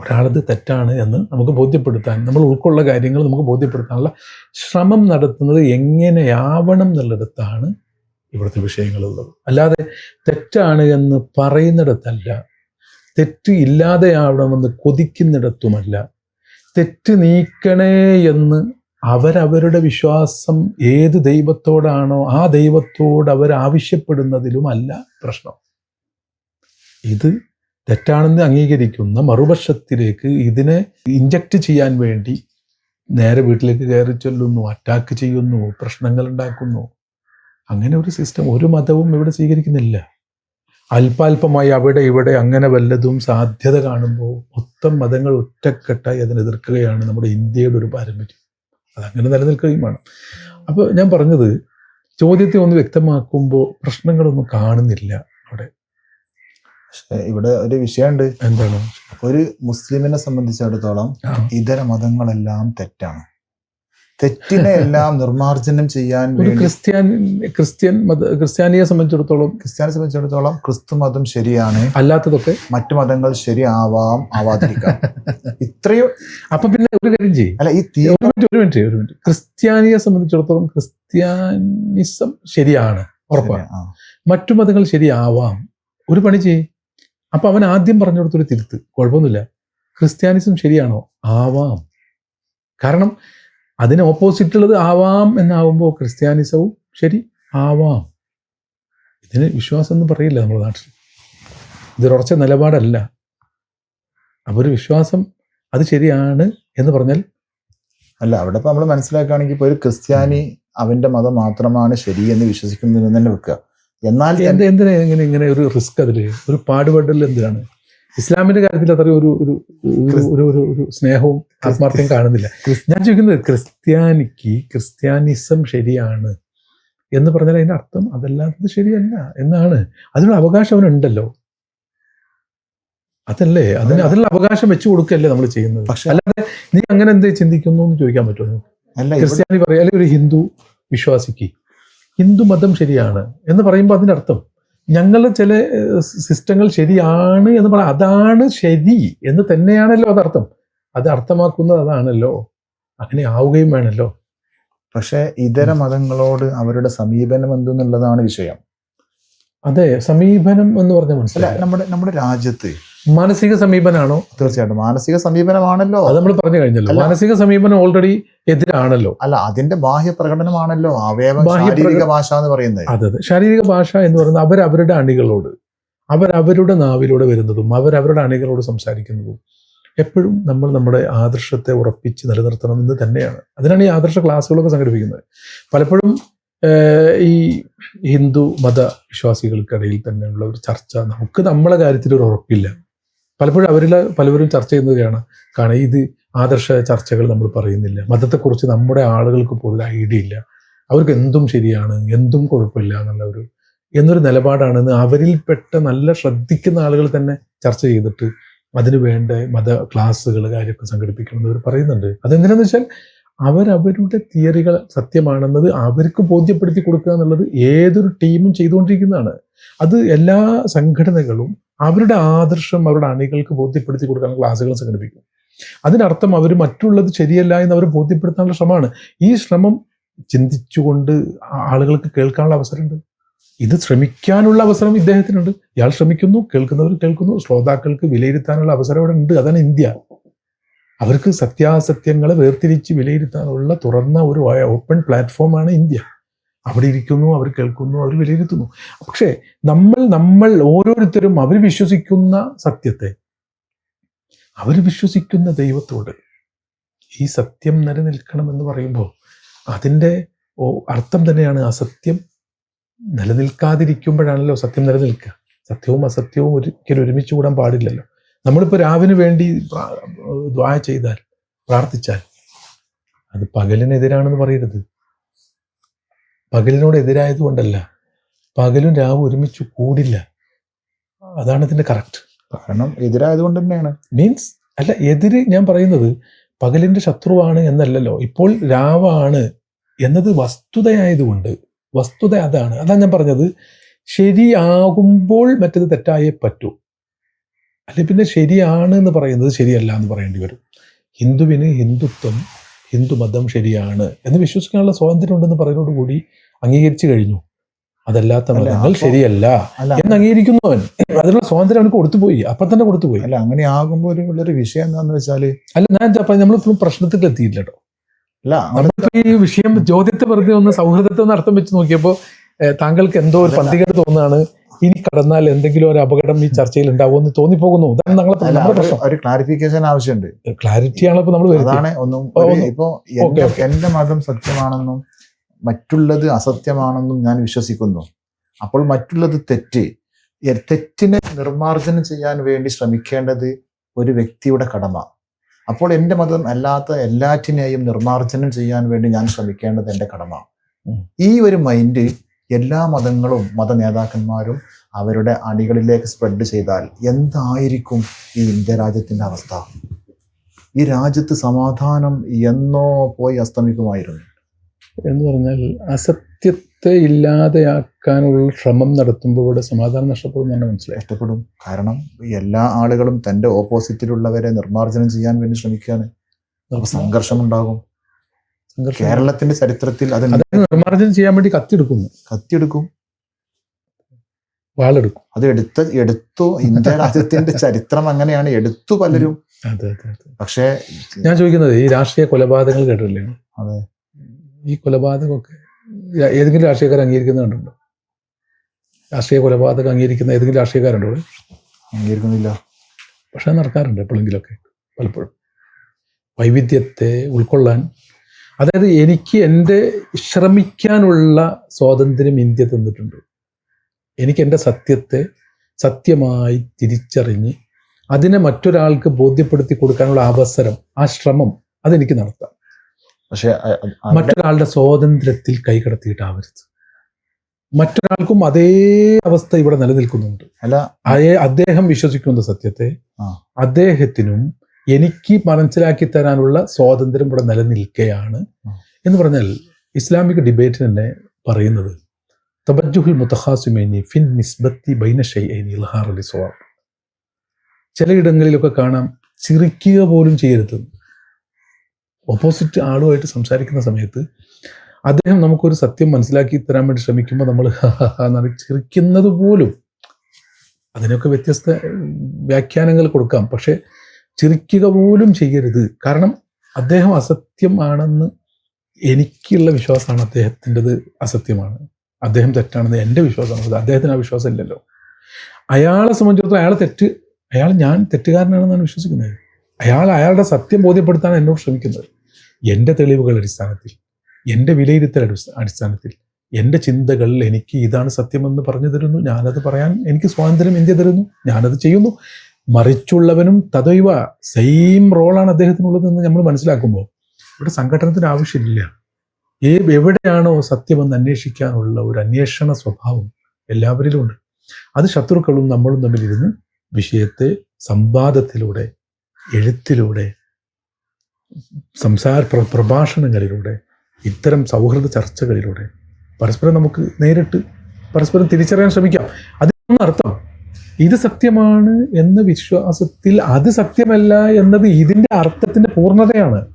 ഒരാളത് തെറ്റാണ് എന്ന് നമുക്ക് ബോധ്യപ്പെടുത്താൻ നമ്മൾ ഉൾക്കൊള്ള കാര്യങ്ങൾ നമുക്ക് ബോധ്യപ്പെടുത്താനുള്ള ശ്രമം നടത്തുന്നത് എങ്ങനെയാവണം എന്നുള്ളിടത്താണ് ഇവിടുത്തെ വിഷയങ്ങളുള്ളത്. അല്ലാതെ തെറ്റാണ് എന്ന് പറയുന്നിടത്തല്ല തെറ്റ് ഇല്ലാതെയാവണമെന്ന് കൊതിക്കുന്നിടത്തുമല്ല തെറ്റ് നീക്കണേ എന്ന് അവരവരുടെ വിശ്വാസം ഏത് ദൈവത്തോടാണോ ആ ദൈവത്തോട് അവർ ആവശ്യപ്പെടുന്നതിലുമല്ല പ്രശ്നം. ഇത് തെറ്റാണെന്ന് അംഗീകരിക്കുന്ന മറുപക്ഷത്തിലേക്ക് ഇതിനെ ഇഞ്ചക്ട് ചെയ്യാൻ വേണ്ടി നേരെ വീട്ടിലേക്ക് കയറി ചൊല്ലുന്നു അറ്റാക്ക് ചെയ്യുന്നു പ്രശ്നങ്ങൾ ഉണ്ടാക്കുന്നു. അങ്ങനെ ഒരു സിസ്റ്റം ഒരു മതവും ഇവിടെ സ്വീകരിക്കുന്നില്ല. അല്പാൽപമായി അവിടെ ഇവിടെ അങ്ങനെ വല്ലതും സാധ്യത കാണുമ്പോൾ മൊത്തം മതങ്ങൾ ഒറ്റക്കെട്ടായി അതിനെതിർക്കുകയാണ് നമ്മുടെ ഇന്ത്യയുടെ ഒരു പാരമ്പര്യം. അതങ്ങനെ നിലനിൽക്കുകയും വേണം. അപ്പോൾ ഞാൻ പറഞ്ഞത് ചോദ്യത്തെ ഒന്ന് വ്യക്തമാക്കുമ്പോൾ പ്രശ്നങ്ങളൊന്നും കാണുന്നില്ല അവിടെ. ഇവിടെ ഒരു വിഷയമുണ്ട്. എന്താണ്? ഒരു മുസ്ലിമിനെ സംബന്ധിച്ചിടത്തോളം ഇതര മതങ്ങളെല്ലാം തെറ്റാണ്. തെറ്റിനെ എല്ലാം നിർമാർജനം ചെയ്യാൻ ഒരു ക്രിസ്ത്യാൻ ക്രിസ്ത്യൻ മത ക്രിസ്ത്യാനിയെ സംബന്ധിച്ചിടത്തോളം ക്രിസ്ത്യാനെ സംബന്ധിച്ചിടത്തോളം ക്രിസ്തു മതം ശരിയാണ്. അല്ലാത്തതൊക്കെ മറ്റു മതങ്ങൾ ശരിയാവാം ആവാതിരിക്കാം. [LAUGHS] ഇത്രയും അപ്പൊ പിന്നെ ഒരു കാര്യം ചെയ്യും. അല്ല ഈ ഒരു മിനിറ്റ് ഒരു മിനിറ്റ് ഒരു മിനിറ്റ്. ക്രിസ്ത്യാനിയെ സംബന്ധിച്ചിടത്തോളം ക്രിസ്ത്യാനിസം ശരിയാണ് ഉറപ്പാണ്. മറ്റു മതങ്ങൾ ശരിയാവാം. ഒരു പണി ചെയ്യ്. അപ്പൊ അവൻ ആദ്യം പറഞ്ഞു കൊടുത്തൊരു തിരുത്ത്. കുഴപ്പമൊന്നുമില്ല. ക്രിസ്ത്യാനിസം ശരിയാണോ? ആവാം. കാരണം അതിന് ഓപ്പോസിറ്റ് ഉള്ളത് ആവാം എന്നാവുമ്പോൾ ക്രിസ്ത്യാനിസവും ശരി ആവാം. ഇതിന് വിശ്വാസം എന്ന് പറയില്ല നമ്മുടെ നാട്ടിൽ. ഇതൊരുറച്ച നിലപാടല്ല. അപ്പോൾ ഒരു വിശ്വാസം അത് ശരിയാണ് എന്ന് പറഞ്ഞാൽ അല്ല അവിടെ ഇപ്പോൾ നമ്മൾ മനസ്സിലാക്കുകയാണെങ്കിൽ ഇപ്പോൾ ഒരു ക്രിസ്ത്യാനി അവന്റെ മതം മാത്രമാണ് ശരി എന്ന് വിശ്വസിക്കുന്നത് തന്നെ വെക്കുക. എന്നാൽ എന്തിനാ ഇങ്ങനെ ഇങ്ങനെ ഒരു റിസ്ക് അതിൽ ഒരു പാടുപെടൽ എന്തിനാണ്? ഇസ്ലാമിന്റെ കാര്യത്തിൽ അത്രയും ഒരു ഒരു ഒരു- ഒരു സ്നേഹവും ആത്മാർത്ഥയും കാണുന്നില്ല. ഞാൻ ചോദിക്കുന്നത് ക്രിസ്ത്യാനിക്ക് ക്രിസ്ത്യാനിസം ശരിയാണ് എന്ന് പറഞ്ഞാൽ അതിന്റെ അർത്ഥം അതല്ലാത്തത് ശരിയല്ല എന്നാണ്. അതിനുള്ള അവകാശം അവനുണ്ടല്ലോ. അതല്ലേ? അതിന് അതിനുള്ള അവകാശം വെച്ചു കൊടുക്കല്ലേ നമ്മൾ ചെയ്യുന്നത്. പക്ഷെ അല്ലാതെ നീ അങ്ങനെ എന്തേ ചിന്തിക്കുന്നു എന്ന് ചോദിക്കാൻ പറ്റുമോ അല്ല ക്രിസ്ത്യാനി പറയാം അല്ലെങ്കിൽ ഒരു ഹിന്ദു വിശ്വാസിക്ക് ഹിന്ദു മതം ശരിയാണ് എന്ന് പറയുമ്പോൾ അതിന്റെ അർത്ഥം ഞങ്ങളുടെ ചില സിസ്റ്റങ്ങൾ ശരിയാണ് എന്ന് പറയാം അതാണ് ശരി എന്ന് തന്നെയാണല്ലോ അതർത്ഥം. അത് അർത്ഥമാക്കുന്നത് അതാണല്ലോ. അങ്ങനെ ആവുകയും വേണമല്ലോ പക്ഷേ ഇതര മതങ്ങളോട് അവരുടെ സമീപനം എന്തെന്നുള്ളതാണ് വിഷയം. അതെ സമീപനം എന്ന് പറഞ്ഞ മനസ്സിലായി? നമ്മുടെ നമ്മുടെ രാജ്യത്ത് മാനസിക സമീപനാണോ? തീർച്ചയായിട്ടും. മാനസിക സമീപനമാണല്ലോ. അത് നമ്മൾ പറഞ്ഞു കഴിഞ്ഞല്ലോ. മാനസിക സമീപനം ഓൾറെഡി എതിരാണല്ലോ. അല്ല അതിന്റെ ബാഹ്യ പ്രകടനമാണല്ലോ. അവയവ ശാരീരിക ഭാഷ എന്ന് പറയുന്നത്. അതെ അതെ. ശാരീരിക ഭാഷ എന്ന് പറയുന്നത് അവരവരുടെ അണികളോട് അവരവരുടെ നാവിലൂടെ വരുന്നതും അവരവരുടെ അണികളോട് സംസാരിക്കുന്നതും എപ്പോഴും നമ്മൾ നമ്മുടെ ആദർശത്തെ ഉറപ്പിച്ച് നിലനിർത്തണം എന്ന് തന്നെയാണ്. അതിനാണ് ഈ ആദർശ ക്ലാസ്സുകളൊക്കെ സംഘടിപ്പിക്കുന്നത്. പലപ്പോഴും ഈ ഹിന്ദു മത വിശ്വാസികൾക്കിടയിൽ തന്നെയുള്ള ഒരു ചർച്ച നമുക്ക് നമ്മളെ കാര്യത്തിൽ ഒരു ഉറപ്പില്ല. പലപ്പോഴും അവരിൽ പലവരും ചർച്ച ചെയ്യുന്നത് കാരണം ഇത് ആദർശ ചർച്ചകൾ നമ്മൾ പറയുന്നില്ല. മതത്തെക്കുറിച്ച് നമ്മുടെ ആളുകൾക്ക് പോലും ഐഡിയ ഇല്ല. അവർക്ക് എന്തും ശരിയാണ് എന്തും കുഴപ്പമില്ല എന്നുള്ള ഒരു എന്നൊരു നിലപാടാണെന്ന് അവരിൽപ്പെട്ട നല്ല ശ്രദ്ധിക്കുന്ന ആളുകൾ തന്നെ ചർച്ച ചെയ്തിട്ട് അതിന് വേണ്ട മത ക്ലാസ്സുകൾ കാര്യമൊക്കെ സംഘടിപ്പിക്കണം എന്ന് അവർ പറയുന്നുണ്ട്. അതെന്തിനാന്ന് വെച്ചാൽ അവരവരുടെ തിയറികൾ സത്യമാണെന്നത് അവർക്ക് ബോധ്യപ്പെടുത്തി കൊടുക്കുക എന്നുള്ളത് ഏതൊരു ടീമും ചെയ്തുകൊണ്ടിരിക്കുന്നതാണ്. അത് എല്ലാ സംഘടനകളും അവരുടെ ആദർശം അവരുടെ അണികൾക്ക് ബോധ്യപ്പെടുത്തി കൊടുക്കാൻ ക്ലാസ്സുകൾ സംഘടിപ്പിക്കും. അതിനർത്ഥം അവർ മറ്റുള്ളത് ശരിയല്ല എന്ന് അവർ ബോധ്യപ്പെടുത്താനുള്ള ശ്രമമാണ്. ഈ ശ്രമം ചിന്തിച്ചുകൊണ്ട് ആളുകൾക്ക് കേൾക്കാനുള്ള അവസരമുണ്ട്. ഇത് ശ്രമിക്കാനുള്ള അവസരം ഇദ്ദേഹത്തിനുണ്ട്. ഇയാൾ ശ്രമിക്കുന്നു കേൾക്കുന്നവർ കേൾക്കുന്നു ശ്രോതാക്കൾക്ക് വിലയിരുത്താനുള്ള അവസരം ഇവിടെ ഉണ്ട്. അതാണ് ഇന്ത്യ. അവർക്ക് സത്യാസത്യങ്ങളെ വേർതിരിച്ച് വിലയിരുത്താനുള്ള തുറന്ന ഒരു ഓപ്പൺ പ്ലാറ്റ്ഫോമാണ് ഇന്ത്യ. അവിടെ ഇരിക്കുന്നു അവർ കേൾക്കുന്നു അവർ വിലയിരുത്തുന്നു. പക്ഷേ നമ്മൾ നമ്മൾ ഓരോരുത്തരും അവർ വിശ്വസിക്കുന്ന സത്യത്തെ അവർ വിശ്വസിക്കുന്ന ദൈവത്തോട് ഈ സത്യം നിലനിൽക്കണം എന്ന് പറയുമ്പോൾ അതിന്റെ അർത്ഥം തന്നെയാണ് അസത്യം നിലനിൽക്കാതിരിക്കുമ്പോഴാണല്ലോ സത്യം നിലനിൽക്കുക. സത്യവും അസത്യവും ഒരിക്കലും ഒരുമിച്ച് കൂടാൻ പാടില്ലല്ലോ. നമ്മളിപ്പോൾ രാവിന് വേണ്ടി ദ്വായ ദ്വാ ചെയ്താൽ പ്രാർത്ഥിച്ചാൽ അത് പകലിനെതിരാണെന്ന് പറയരുത്. പകലിനോട് എതിരായത് കൊണ്ടല്ല പകലും രാവും ഒരുമിച്ച് കൂടില്ല. അതാണ് ഇതിന്റെ കറക്റ്റ്. കാരണം എതിരായതുകൊണ്ട് തന്നെയാണ്. മീൻസ് അല്ല എതിര് ഞാൻ പറയുന്നത് പകലിന്റെ ശത്രുവാണ് എന്നല്ലല്ലോ. ഇപ്പോൾ രാവാണ് എന്നത് വസ്തുതയായതുകൊണ്ട് വസ്തുത അതാണ്. അതാണ് ഞാൻ പറഞ്ഞത്. ശരിയാകുമ്പോൾ മറ്റത് തെറ്റായേ പറ്റൂ. അല്ലെ പിന്നെ ശരിയാണ് എന്ന് പറയുന്നത് ശരിയല്ല എന്ന് പറയേണ്ടി വരും. ഹിന്ദുവിന് ഹിന്ദുത്വം ഹിന്ദുമതം ശരിയാണ് എന്ന് വിശ്വസിക്കാനുള്ള സ്വാതന്ത്ര്യം ഉണ്ടെന്ന് പറയുന്നതോടുകൂടി അംഗീകരിച്ചു കഴിഞ്ഞു. അതല്ലാത്ത മതങ്ങൾ ശരിയല്ല എന്ന് അംഗീകരിക്കുന്നവൻ. അതിനുള്ള സ്വാതന്ത്ര്യം അവന് കൊടുത്തുപോയി അപ്പൊ തന്നെ കൊടുത്തുപോയി അല്ല അങ്ങനെ ആകുമ്പോൾ ഉള്ളൊരു വിഷയം എന്താന്ന് വെച്ചാൽ അല്ല ഞാൻ നമ്മളിപ്പോഴും പ്രശ്നത്തിൽ എത്തിയില്ല കേട്ടോ. അല്ല നമ്മളിപ്പോ ഈ വിഷയം ചോദ്യത്തെ വെറുതെ ഒന്ന് സൗഹൃദത്തെ ഒന്ന് അർത്ഥം വെച്ച് നോക്കിയപ്പോ താങ്കൾക്ക് എന്തോ ഒരു. പന്തികേട് തോന്നുകയാണ്. ഇനി കടന്നാൽ എന്തെങ്കിലും ഒരു അപകടം ഈ ചർച്ചയിൽ ഉണ്ടാവുമെന്ന് തോന്നിപ്പോകുന്നു. ഇതാണ് ഞങ്ങളെ ഒരു- ക്ലാരിഫിക്കേഷൻ ആവശ്യമുണ്ട്. ക്ലാരിറ്റി ആണ് ഇപ്പൊ നമ്മൾ അതാണ് ഒന്നും ഇപ്പോ എന്റെ മതം സത്യമാണെന്നും മറ്റുള്ളത് അസത്യമാണെന്നും ഞാൻ വിശ്വസിക്കുന്നു. അപ്പോൾ മറ്റുള്ളത് തെറ്റ്. തെറ്റിനെ നിർമ്മാർജനം ചെയ്യാൻ വേണ്ടി ശ്രമിക്കേണ്ടത് ഒരു വ്യക്തിയുടെ കടമ. അപ്പോൾ എന്റെ മതം അല്ലാത്ത എല്ലാറ്റിനെയും നിർമ്മാർജനം ചെയ്യാൻ വേണ്ടി ഞാൻ ശ്രമിക്കേണ്ടത് എന്റെ കടമ. ഈ ഒരു മൈൻഡ് എല്ലാ മതങ്ങളും മത നേതാക്കന്മാരും അവരുടെ അണികളിലേക്ക് സ്പ്രെഡ് ചെയ്താൽ എന്തായിരിക്കും ഈ ഇന്ത്യ രാജ്യത്തിന്റെ അവസ്ഥ? ഈ രാജ്യത്ത് സമാധാനം എന്നോ പോയി അസ്തമിക്കുമായിരുന്നു. എന്ന് പറഞ്ഞാൽ അസത്യത്തെ ഇല്ലാതെയാക്കാനുള്ള ശ്രമം നടത്തുമ്പോൾ ഇവിടെ സമാധാനം നഷ്ടപ്പെടും എന്നാണ് മനസ്സിലായി നഷ്ടപ്പെടും. കാരണം എല്ലാ ആളുകളും തന്റെ ഓപ്പോസിറ്റിലുള്ളവരെ നിർമ്മാർജനം ചെയ്യാൻ വേണ്ടി ശ്രമിക്കുകയാണ്. സംഘർഷമുണ്ടാകും സംഘർഷം ഉണ്ടാകും സംഘർഷം കേരളത്തിന്റെ ചരിത്രത്തിൽ അത് നിർമ്മാർജനം ചെയ്യാൻ വേണ്ടി കത്തിയെടുക്കുന്നു. കത്തിയെടുക്കും. വാളെടുക്കും. അത് എടുത്ത എടുത്തു. ഇന്ത്യ രാജ്യത്തിന്റെ ചരിത്രം അങ്ങനെയാണ്. എടുത്തു പലരും. പക്ഷേ ഞാൻ ചോദിക്കുന്നത് ഈ രാഷ്ട്രീയ കൊലപാതകങ്ങൾ കേട്ടില്ലേ അതെ. ഈ കൊലപാതകമൊക്കെ ഏതെങ്കിലും രാഷ്ട്രീയക്കാർ അംഗീകരിക്കുന്ന കണ്ടുണ്ടോ രാഷ്ട്രീയ കൊലപാതകം അംഗീകരിക്കുന്ന ഏതെങ്കിലും രാഷ്ട്രീയക്കാരുണ്ടോ അംഗീകരിക്കുന്നില്ല. പക്ഷെ നടക്കാറുണ്ട് എപ്പോഴെങ്കിലുമൊക്കെ പലപ്പോഴും. വൈവിധ്യത്തെ ഉൾക്കൊള്ളാൻ അതായത് എനിക്ക് എന്റെ ശ്രമിക്കാനുള്ള സ്വാതന്ത്ര്യം ഇന്ത്യ തന്നിട്ടുണ്ട്. എനിക്ക് എന്റെ സത്യത്തെ സത്യമായി തിരിച്ചറിഞ്ഞ് അതിനെ മറ്റൊരാൾക്ക് ബോധ്യപ്പെടുത്തി കൊടുക്കാനുള്ള അവസരം ആ ശ്രമം അതെനിക്ക് നടത്താം. പക്ഷേ മറ്റൊരാളുടെ സ്വാതന്ത്ര്യത്തിൽ കൈകടത്തിയിട്ടാവരുത്. മറ്റൊരാൾക്കും അതേ അവസ്ഥ ഇവിടെ നിലനിൽക്കുന്നുണ്ട്. അല്ല അയേ അദ്ദേഹം വിശ്വസിക്കുന്ന സത്യത്തെ. അദ്ദേഹത്തിനും എനിക്ക് മനസ്സിലാക്കി തരാനുള്ള സ്വാതന്ത്ര്യം ഇവിടെ നിലനിൽക്കുകയാണ് എന്ന് പറഞ്ഞാൽ ഇസ്ലാമിക ഡിബേറ്റ് തന്നെ പറയുന്നത് തബജുഹുൽ മുത്തഹാസുമേനി ഫിൻ നിസ്ബത്തി ബൈനഷൈനി അലി സ്വാബ് ചിലയിടങ്ങളിലൊക്കെ കാണാം ചിരിക്കുക പോലും ചെയ്യരുത്. ഓപ്പോസിറ്റ് ആളുമായിട്ട് സംസാരിക്കുന്ന സമയത്ത് അദ്ദേഹം നമുക്കൊരു സത്യം മനസ്സിലാക്കി തരാൻ വേണ്ടി ശ്രമിക്കുമ്പോൾ നമ്മൾ എന്നാണ് [LAUGHS] ചിരിക്കുന്നത് പോലും അതിനൊക്കെ വ്യത്യസ്ത വ്യാഖ്യാനങ്ങൾ കൊടുക്കാം. പക്ഷെ ചിരിക്കുക പോലും ചെയ്യരുത്. കാരണം അദ്ദേഹം അസത്യമാണെന്ന് എനിക്കുള്ള വിശ്വാസമാണ് അദ്ദേഹത്തിന്റെത് അസത്യമാണ്. അദ്ദേഹം തെറ്റാണെന്ന് എന്റെ വിശ്വാസമാണ്. അദ്ദേഹത്തിന് ആ വിശ്വാസം ഇല്ലല്ലോ. അയാളെ സംബന്ധിച്ചിടത്തോളം അയാൾ തെറ്റ് അയാൾ ഞാൻ തെറ്റുകാരനാണെന്നാണ് വിശ്വസിക്കുന്നത്. അയാൾ അയാളുടെ സത്യം ബോധ്യപ്പെടുത്താൻ എന്നോട് ശ്രമിക്കുന്നത്. എന്റെ തെളിവുകൾ അടിസ്ഥാനത്തിൽ എന്റെ വിലയിരുത്തൽ അടിസ്ഥാനത്തിൽ എന്റെ ചിന്തകളിൽ എനിക്ക് ഇതാണ് സത്യമെന്ന് പറഞ്ഞു തരുന്നു. ഞാനത് പറയാൻ എനിക്ക് സ്വാതന്ത്ര്യം ഇന്ത്യ തരുന്നു. ഞാനത് ചെയ്യുന്നു. മറിച്ചുള്ളവനും തദൈവ സെയിം റോളാണ് അദ്ദേഹത്തിനുള്ളതെന്ന് നമ്മൾ മനസ്സിലാക്കുമ്പോൾ ഇവിടെ സംഘടനത്തിന് ആവശ്യമില്ല. ഏ എവിടെയാണോ സത്യമെന്ന് അന്വേഷിക്കാനുള്ള ഒരു അന്വേഷണ സ്വഭാവം എല്ലാവരിലും ഉണ്ട്. അത് ശത്രുക്കളും നമ്മളും തമ്മിലിരുന്ന് വിഷയത്തെ സംവാദത്തിലൂടെ എഴുത്തിലൂടെ സംസാര പ്രഭാഷണങ്ങളിലൂടെ ഇത്തരം സൗഹൃദ ചർച്ചകളിലൂടെ പരസ്പരം നമുക്ക് നേരിട്ട് പരസ്പരം തിരിച്ചറിയാൻ ശ്രമിക്കാം. അതിനൊന്നും അർത്ഥം ഇത് സത്യമാണ് എന്ന വിശ്വാസത്തിൽ അത് സത്യമല്ല എന്നത് ഇതിന്റെ അർത്ഥത്തിന്റെ പൂർണതയാണ്.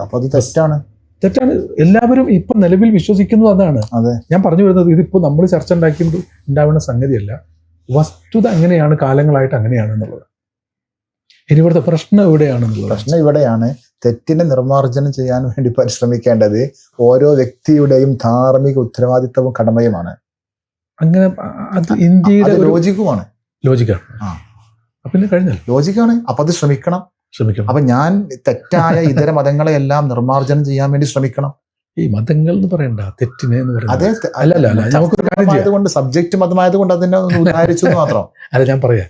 അപ്പൊ അത് തെറ്റാണ്. തെറ്റാണ്. എല്ലാവരും ഇപ്പൊ നിലവിൽ വിശ്വസിക്കുന്നത് അതാണ്. അതെ. ഞാൻ പറഞ്ഞു വരുന്നത് ഇതിപ്പോ നമ്മൾ ചർച്ച ഉണ്ടാക്കിയത് ഉണ്ടാവുന്ന സംഗതിയല്ല. വസ്തുത അങ്ങനെയാണ് കാലങ്ങളായിട്ട് അങ്ങനെയാണ് എന്നുള്ളത് ഇനി ഇവിടുത്തെ പ്രശ്നം എവിടെയാണെന്നുള്ളത്. പ്രശ്നം ഇവിടെയാണ്. തെറ്റിനെ നിർമ്മാർജനം ചെയ്യാൻ വേണ്ടി പരിശ്രമിക്കേണ്ടത് ഓരോ വ്യക്തിയുടെയും ധാർമ്മിക ഉത്തരവാദിത്തവും കടമയുമാണ്. അങ്ങനെ അത് ഇന്ത്യയുടെ ലോജിക്കുമാണ്. ലോജിക്കാണ്. ആ. അപ്പൊ പിന്നെ കഴിഞ്ഞല്ലോ. ലോജിക്കാണ്. അപ്പൊ അത് ശ്രമിക്കണം. ശ്രമിക്കണം. അപ്പൊ ഞാൻ തെറ്റായ ഇതര മതങ്ങളെല്ലാം നിർമ്മാർജനം ചെയ്യാൻ വേണ്ടി ശ്രമിക്കണം. ഈ മതങ്ങൾ എന്ന് പറയണ്ട തെറ്റിനെ എന്ന് അതേ പറയുന്നത് അല്ല അല്ല അല്ല നമുക്കൊരു കാര്യം കൊണ്ട് സബ്ജക്ട് മതമായത് കൊണ്ട് അതിനെ ഉദാഹരിച്ചു മാത്രം. അല്ല ഞാൻ പറയാം.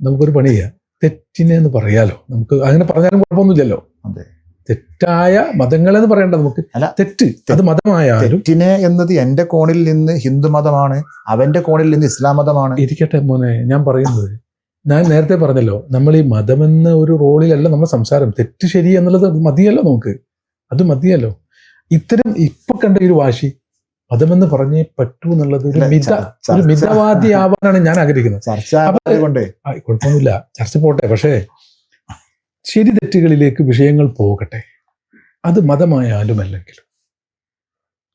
നമുക്കൊരു പണി ചെയ്യാം. തെറ്റിനെ എന്ന് പറയാലോ. നമുക്ക് അങ്ങനെ പറഞ്ഞാലും കുഴപ്പമൊന്നുമില്ലല്ലോ. അതെ. തെറ്റായ മതങ്ങളെന്ന് പറയേണ്ട നമുക്ക് അല്ല, തെറ്റ് അത് മതമായാലും തെറ്റിനെ എന്നത് എന്റെ കോണിൽ നിന്ന് ഹിന്ദു മതമാണ് അവന്റെ കോണിൽ നിന്ന് ഇസ്ലാം മതമാണ്. ഇരിക്കട്ടെ മോനെ ഞാൻ പറയുന്നത് ഞാൻ നേരത്തെ പറഞ്ഞല്ലോ നമ്മൾ ഈ മതമെന്ന ഒരു റോളിലല്ല നമ്മൾ സംസാരം. തെറ്റ് ശരി എന്നുള്ളത് മതിയല്ലോ നമുക്ക്. അത് മതിയല്ലോ. ഇത്തരം ഇപ്പൊ കണ്ട ഒരു വാശി മതമെന്ന് പറഞ്ഞേ പറ്റൂ എന്നുള്ളത് ഒരു മിത ഒരു മിതവാദി ആവാനാണ് ഞാൻ ആഗ്രഹിക്കുന്നത്. ചർച്ച കുഴപ്പമൊന്നുമില്ല. ചർച്ച പോട്ടെ പക്ഷേ ശരി തെറ്റുകളിലേക്ക് വിഷയങ്ങൾ പോകട്ടെ. അത് മതമായാലും അല്ലെങ്കിലും.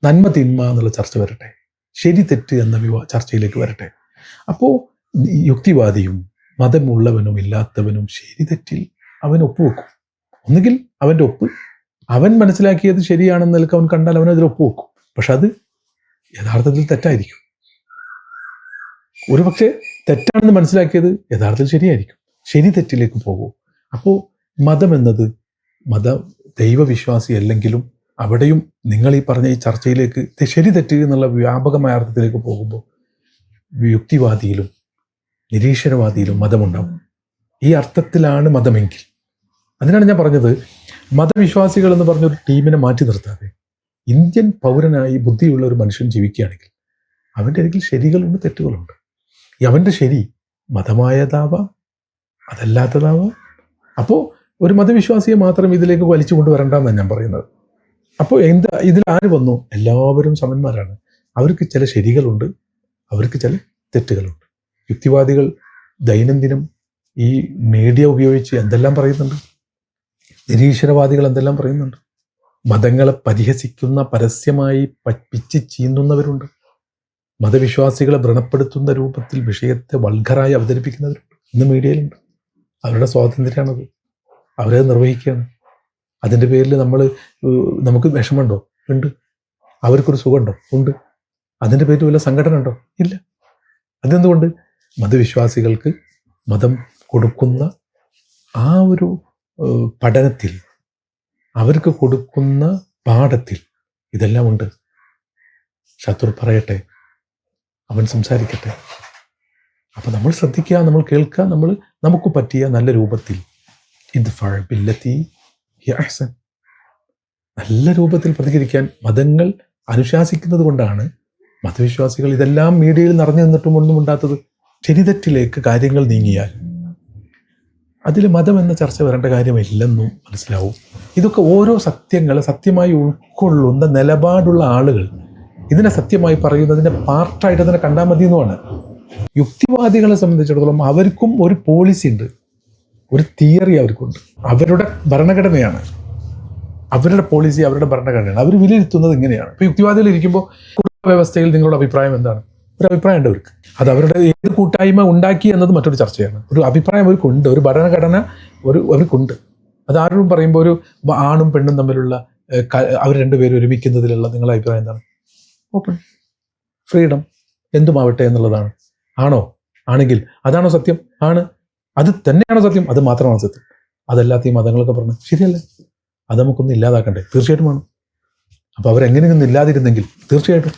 നന്മ തിന്മ എന്നുള്ള ചർച്ച വരട്ടെ. ശരി തെറ്റ് എന്ന വിവാ ചർച്ചയിലേക്ക് വരട്ടെ. അപ്പോൾ യുക്തിവാദിയും മതമുള്ളവനും ഇല്ലാത്തവനും ശരി തെറ്റിൽ അവൻ ഒപ്പുവെക്കും ഒന്നുകിൽ അവന്റെ ഒപ്പ് അവൻ മനസ്സിലാക്കിയത് ശരിയാണെന്ന് നിലയ്ക്ക് അവൻ കണ്ടാൽ അവൻ അതിൽ ഒപ്പുവെക്കും പക്ഷെ അത് യഥാർത്ഥത്തിൽ തെറ്റായിരിക്കും. ഒരുപക്ഷെ തെറ്റാണെന്ന് മനസ്സിലാക്കിയത് യഥാർത്ഥത്തിൽ ശരിയായിരിക്കും. ശരി തെറ്റിലേക്ക് പോകും. അപ്പോൾ മതം എന്നത് മത ദൈവവിശ്വാസി അല്ലെങ്കിലും അവിടെയും നിങ്ങൾ ഈ പറഞ്ഞ ഈ ചർച്ചയിലേക്ക് ശരി തെറ്റി എന്നുള്ള വ്യാപകമായ അർത്ഥത്തിലേക്ക് പോകുമ്പോൾ യുക്തിവാദിയിലും നിരീശ്വരവാദിയിലും മതമുണ്ടാവും. ഈ അർത്ഥത്തിലാണ് മതമെങ്കിൽ. അതിനാണ് ഞാൻ പറഞ്ഞത് മതവിശ്വാസികൾ എന്ന് പറഞ്ഞൊരു ടീമിനെ മാറ്റി നിർത്താതെ ഇന്ത്യൻ പൗരനായി ബുദ്ധിയുള്ള ഒരു മനുഷ്യൻ ജീവിക്കുകയാണെങ്കിൽ അവന്റെ അരികിൽ ശരികളുണ്ട് തെറ്റുകളുണ്ട്. ഈ അവന്റെ ശരി മതമായതാവാം അതല്ലാത്തതാവാം. അപ്പോൾ ഒരു മതവിശ്വാസിയെ മാത്രം ഇതിലേക്ക് വലിച്ചു കൊണ്ടുവരണ്ടെന്നാണ് ഞാൻ പറയുന്നത്. അപ്പോൾ എന്താ ഇതിൽ ആര് വന്നു? എല്ലാവരും സമന്മാരാണ്. അവർക്ക് ചില ശരികളുണ്ട് അവർക്ക് ചില തെറ്റുകളുണ്ട്. യുക്തിവാദികൾ ദൈനംദിനം ഈ മീഡിയ ഉപയോഗിച്ച് എന്തെല്ലാം പറയുന്നുണ്ട്? നിരീശ്വരവാദികൾ എന്തെല്ലാം പറയുന്നുണ്ട്? മതങ്ങളെ പരിഹസിക്കുന്ന പരസ്യമായി പറ്റിച്ച് ചീന്തുന്നവരുണ്ട്. മതവിശ്വാസികളെ വ്രണപ്പെടുത്തുന്ന രൂപത്തിൽ വിഷയത്തെ വൾഗറായി അവതരിപ്പിക്കുന്നവരുണ്ട്. ഇന്ന് മീഡിയയിലുണ്ട്. അവരുടെ സ്വാതന്ത്ര്യമാണത്. അവരത് നിർവഹിക്കുകയാണ്. അതിന്റെ പേരിൽ നമ്മൾ നമുക്ക് വിഷമമുണ്ടോ? ഉണ്ട്. അവർക്കൊരു സുഖമുണ്ടോ? ഉണ്ട്. അതിന്റെ പേരിൽ വല്ല സംഘടന ഉണ്ടോ ഇല്ല. അതെന്തുകൊണ്ട്? മതവിശ്വാസികൾക്ക് മതം കൊടുക്കുന്ന ആ ഒരു പഠനത്തിൽ അവർക്ക് കൊടുക്കുന്ന പാഠത്തിൽ ഇതെല്ലാം ഉണ്ട്. ശത്രു പറയട്ടെ. അവൻ സംസാരിക്കട്ടെ. അപ്പം നമ്മൾ ശ്രദ്ധിക്കുക നമ്മൾ കേൾക്കുക നമ്മൾ നമുക്ക് പറ്റിയ നല്ല രൂപത്തിൽ ഇത് ബില്ലത്തി ഹി അഹ്സൻ. നല്ല രൂപത്തിൽ പ്രതികരിക്കാൻ മതങ്ങൾ അനുശാസിക്കുന്നത് കൊണ്ടാണ് മതവിശ്വാസികൾ ഇതെല്ലാം മീഡിയയിൽ നിറഞ്ഞു നിന്നിട്ടും ഒന്നും ഉണ്ടാത്തത്. ശരിതെറ്റിലേക്ക് കാര്യങ്ങൾ നീങ്ങിയാൽ അതിൽ മതം എന്ന ചർച്ച വരേണ്ട കാര്യമില്ലെന്നും മനസ്സിലാവും. ഇതൊക്കെ ഓരോ സത്യങ്ങളെ സത്യമായി ഉൾക്കൊള്ളുന്ന നിലപാടുള്ള ആളുകൾ ഇതിനെ സത്യമായി പറയുന്നതിന്റെ പാർട്ടായിട്ട് അതിനെ കണ്ടാൽ മതി എന്നുമാണ് യുക്തിവാദികളെ സംബന്ധിച്ചിടത്തോളം അവർക്കും ഒരു പോളിസി ഉണ്ട്. ഒരു തിയറി അവർക്കുണ്ട്. അവരുടെ ഭരണഘടനയാണ്. അവരുടെ പോളിസി അവരുടെ ഭരണഘടനയാണ്. അവർ വിലയിരുത്തുന്നത് ഇങ്ങനെയാണ്. ഇപ്പൊ യുക്തിവാദികൾ ഇരിക്കുമ്പോൾ വ്യവസ്ഥയിൽ നിങ്ങളുടെ അഭിപ്രായം എന്താണ്? ഒരു അഭിപ്രായം ഉണ്ട് അവർക്ക്. അത് അവരുടെ ഏത് കൂട്ടായ്മ ഉണ്ടാക്കി എന്നത് മറ്റൊരു ചർച്ചയാണ്. ഒരു അഭിപ്രായം അവർക്കുണ്ട്. ഒരു ഭരണഘടന ഒരു അവർക്കുണ്ട്. അത് ആരോടും പറയുമ്പോൾ ഒരു ആണും പെണ്ണും തമ്മിലുള്ള അവർ രണ്ടുപേരും ഒരുമിക്കുന്നതിലുള്ള നിങ്ങളുടെ അഭിപ്രായം എന്താണ്? ഓപ്പൺ. ഫ്രീഡം എന്തുമാവട്ടെ എന്നുള്ളതാണ്. ആണോ? ആണെങ്കിൽ അതാണോ സത്യം? ആണ്. അത് തന്നെയാണ് സത്യം? അത് മാത്രമാണ് സത്യം? അതല്ലാത്ത ഈ മതങ്ങളൊക്കെ പറഞ്ഞു ശരിയല്ലേ? അത് നമുക്കൊന്നും ഇല്ലാതാക്കണ്ടേ? തീർച്ചയായിട്ടും വേണം. അപ്പോൾ അവരെങ്ങനെയൊന്നും ഇല്ലാതിരുന്നെങ്കിൽ തീർച്ചയായിട്ടും.